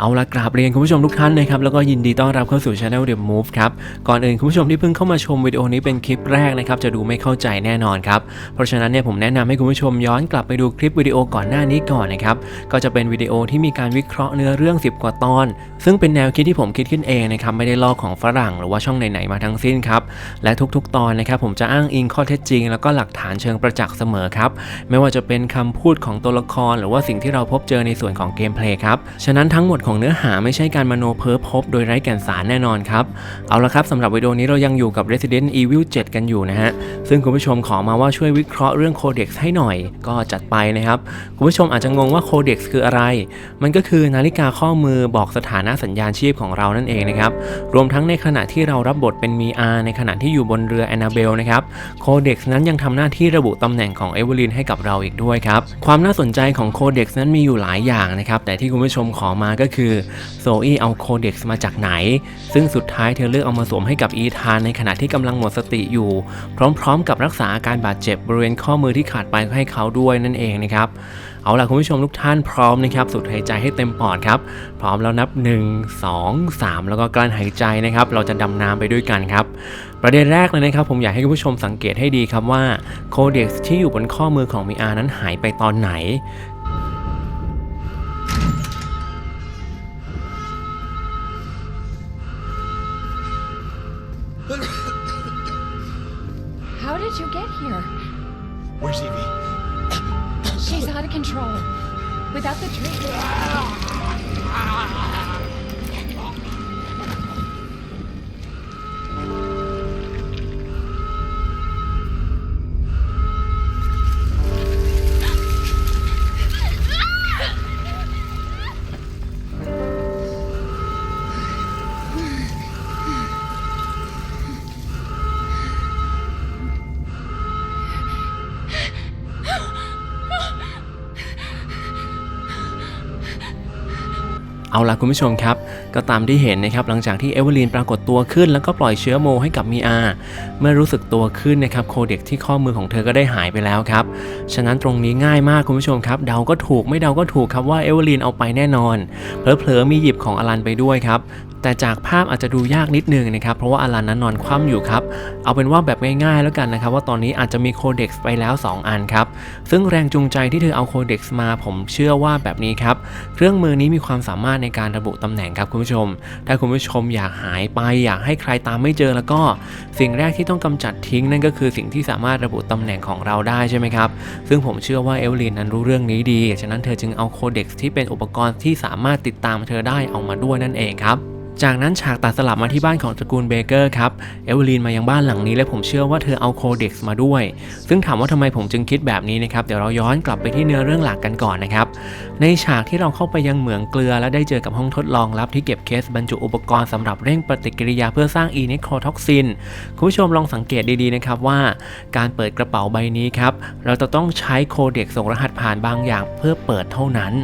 เอาละกราบเรียนคุณผู้ชมทุกท่านนะครับแล้วก็ยินดีต้อนรับเข้าสู่ Channel The Move ครับก่อนอื่นคุณผู้ชมที่เพิ่งเข้ามาชมวิดีโอนี้เป็นคลิปแรกนะครับจะดูไม่เข้าใจแน่นอนครับเพราะฉะนั้นเนี่ยผมแนะนำให้คุณผู้ชมย้อนกลับไปดูคลิปวิดีโอก่อนหน้านี้ก่อนนะครับก็จะเป็นวิดีโอที่มีการวิเคราะห์เนื้อเรื่อง 10 กว่าตอน ซึ่งเป็นแนวคิดที่ผมคิดขึ้นเองนะครับไม่ได้ลอกของฝรั่งหรือว่าช่องไหนๆมาทั้งสิ้นครับและทุกๆ ตอนนะครับผมจะอ้างอิงข้อเท็จจริง แล้วก็หลักฐานเชิงประจักษ์เสมอครับไม่ว่าจะเป็นคำพูดของตัวละคร หรือว่าสิ่งที่เราพบเจอในส่วนของเกมเพลย์ครับฉะนั้นทั้งหมดของเนื้อหาไม่ใช่การมโนเพ้อพบ โดยไร้แก่นสารแน่นอนครับ เอาละครับสำหรับวิดีโอนี้เรายังอยู่กับ Resident Evil 7 กันอยู่นะฮะ ซึ่งคุณผู้ชมขอมาว่าช่วยวิเคราะห์เรื่อง Codex ให้หน่อย ก็จัดไปนะครับ คุณผู้ชมอาจจะงงว่า Codex คืออะไร มันก็คือนาฬิกาข้อมือบอกสถานะสัญญาณชีพของเรานั่นเองนะครับ รวมทั้งในขณะที่เรารับบทเป็นมีอาในขณะที่อยู่บนเรือแอนนาเบลนะครับ Codex นั้นยังทำหน้าที่ระบุตำแหน่งของเอเวอร์ลินให้กับเราอีกด้วยครับ ความน่าสนใจของ Codex นั้นมีอยู่หลายอย่างนะครับ แต่ที่คุณผู้ชมขอมาก็คือโซอี้เอา Codex มาจากไหน ซึ่งสุดท้ายเธอเลือกเอามาสวมให้กับอีธานในขณะที่กำลังหมดสติอยู่ พร้อมๆ กับรักษาอาการบาดเจ็บบริเวณข้อมือที่ขาดไปให้เขาด้วยนั่นเองนะครับเอาล่ะคุณผู้ชมทุกท่านพร้อมนะครับสุดหายใจให้เต็มปอดครับ พร้อมแล้วนับ 1 2 3 แล้วก็กลั้นหายใจนะครับ เราจะดำน้ำไปด้วยกันครับ ประเด็นแรกเลยนะครับ ผมอยากให้คุณผู้ชมสังเกตให้ดีครับว่าโคเด็กซ์ที่อยู่บนข้อมือของมีอานั้นหายไปตอนไหน did you get here? Where's Evie? She's out of control. Without the drink. Ah!. Ah! เอาล่ะคุณผู้ชมครับ ก็ตามที่เห็นนะครับหลังจากที่เอเวอร์ลีนปรากฏตัวขึ้น แล้วก็ปล่อยเชื้อโมให้กับมีอาเมื่อรู้สึกตัวขึ้นนะครับโคเด็กที่ข้อมือของเธอก็ได้หายไปแล้วครับ ฉะนั้นตรงนี้ง่ายมากคุณผู้ชมครับ เดาก็ถูกไม่เดาก็ถูกครับว่าเอเวอร์ลีนเอาไปแน่นอน เผลอๆมีหยิบของอลันไปด้วยครับ แต่จากภาพอาจจะดูยากนิดนึงนะครับ เพราะว่าอลันนั้นนอนคว่ำอยู่ครับ เอาเป็นว่าแบบง่ายๆแล้วกันนะครับ ว่าตอนนี้อาจจะมีโคเด็กซ์ไปแล้ว 2 อันครับ ซึ่งแรงจูงใจที่เธอเอาโคเด็กซ์มาผมเชื่อว่าแบบนี้ครับ เครื่องมือนี้มีความสามารถในการระบุตำแหน่งครับคุณผู้ชม ถ้าคุณผู้ชมอยากหายไป อยากให้ใครตามไม่เจอแล้วก็ สิ่งแรกที่ต้องกำจัดทิ้งนั่นก็คือสิ่งที่สามารถระบุตำแหน่งของเราได้ใช่ไหมครับ ซึ่งผมเชื่อว่าเอเวลินนั้นรู้เรื่องนี้ดี ฉะนั้นเธอจึงเอาโคเด็กซ์ที่เป็นอุปกรณ์ที่สามารถติดตามเธอได้เอามาด้วยนั่นเองครับ จากนั้นฉากตัดสลับมาที่บ้านของตระกูลเบเกอร์ครับ เอเวอร์ลีนมายังบ้านหลังนี้และผมเชื่อว่าเธอเอาโคเด็กซ์มาด้วย ซึ่งถามว่าทำไมผมจึงคิดแบบนี้นะครับ เดี๋ยวเราย้อนกลับไปที่เนื้อเรื่องหลักกันก่อนนะครับ ในฉากที่เราเข้าไปยังเหมืองเกลือ และได้เจอกับห้องทดลองลับที่เก็บเคสบรรจุอุปกรณ์สำหรับเร่งปฏิกิริยาเพื่อสร้างอีเนโครท็อกซิน คุณผู้ชมลองสังเกตดีๆนะครับว่า การเปิดกระเป๋าใบนี้ครับ เราจะต้องใช้โคเด็กส่งรหัสผ่านบางอย่างเพื่อเปิดเท่านั้น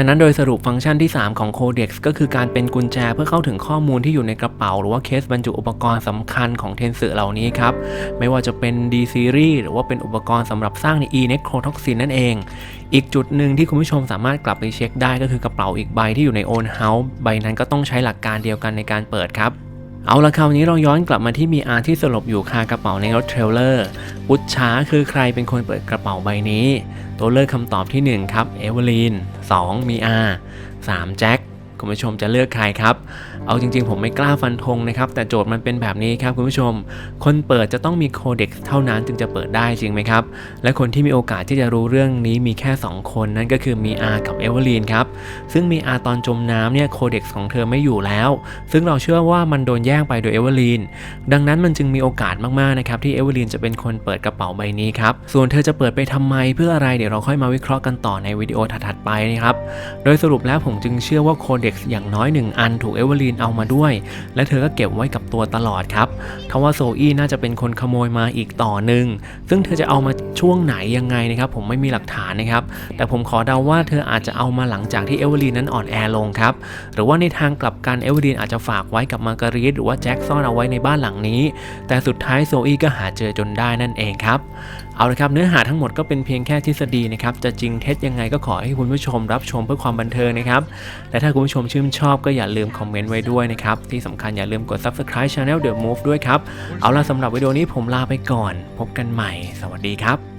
ะนั้นโดยสรุปฟังก์ชันที่ 3 ของ Codex ก็คือการเป็นกุญแจเพื่อเข้าถึงข้อมูลที่อยู่ในกระเป๋า หรือว่าเคสบรรจุอุปกรณ์สำคัญของเทนสึเหล่านี้ครับ ไม่ว่าจะเป็น D Series หรือว่าเป็นอุปกรณ์สำหรับสร้างใน E Necrotoxin นั่นเอง อีกจุดหนึ่งที่คุณผู้ชมสามารถกลับไปเช็คได้ก็คือกระเป๋าอีกใบที่อยู่ใน Own House ใบนั้นก็ต้องใช้หลักการเดียวกันในการเปิดครับ เอาละคราวนี้เราย้อนกลับมาที่มีอาที่สลบอยู่คากระเป๋าในรถเทรลเลอร์วุชชาคือใครเป็นคนเปิดกระเป๋าใบนี้ ตัวเลือกคำตอบที่ 1 ครับ เอเวอร์ลีน 2 มีอา 3 แจ็ค คุณผู้ชมจะเลือกใครครับ เอาจริง ๆ ผมไม่กล้าฟันธงนะครับ แต่โจทย์มันเป็นแบบนี้ครับคุณผู้ชม คนเปิดจะต้องมีโคเด็กซ์เท่านั้นจึงจะเปิดได้จริงไหมครับ และคนที่มีโอกาสที่จะรู้เรื่องนี้มีแค่ 2 คนนั่นก็คือมีอากับเอเวอร์ลีนครับ ซึ่งมีอาตอนจมน้ำเนี่ยโคเด็กซ์ของเธอไม่อยู่แล้ว ซึ่งเราเชื่อว่ามันโดนแย่งไปโดยเอเวอร์ลีน ดังนั้นมันจึงมีโอกาสมากๆนะครับที่เอเวอร์ลีนจะเป็นคนเปิดกระเป๋าใบนี้ครับ ส่วนเธอจะเปิดไปทำไมเพื่ออะไรเดี๋ยวเราค่อยมาวิเคราะห์กันต่อในวิดีโอถัดๆไปนะครับ โดยสรุปแล้วผมจึงเชื่อว่าโคเด็กด็กอย่างน้อยหนึ่งอันถูกเอเวอร์ลีนเอามาด้วย และเธอก็เก็บไว้กับตัวตลอดครับทว่าโซอี้น่าจะเป็นคนขโมยมาอีกต่อหนึ่งซึ่งเธอจะเอามาช่วงไหนยังไงนะครับผมไม่มีหลักฐานนะครับ แต่ผมขอเดาว่าเธออาจจะเอามาหลังจากที่เอเวอร์ลีนนั้นอ่อนแอลงครับ หรือว่าในทางกลับกันเอเวอร์ลีนอาจจะฝากไว้กับมาการีตหรือว่าแจ็คซ่อนเอาไว้ในบ้านหลังนี้ แต่สุดท้ายโซอี้ก็หาเจอจนได้นั่นเองครับเอาละครับเนื้อหาทั้งหมดก็เป็นเพียงแค่ทฤษฎีนะครับจะจริงเท็จยังไงก็ขอให้คุณผู้ชมรับชมเพื่อความบันเทิงนะครับและถ้าคุณผู้ชมชื่นชอบก็อย่าลืมคอมเมนต์ไว้ด้วยนะครับ ที่สำคัญอย่าลืมกด subscribe channel The Move ด้วยครับ เอาล่ะสำหรับวิดีโอนี้ผมลาไปก่อน พบกันใหม่ สวัสดีครับ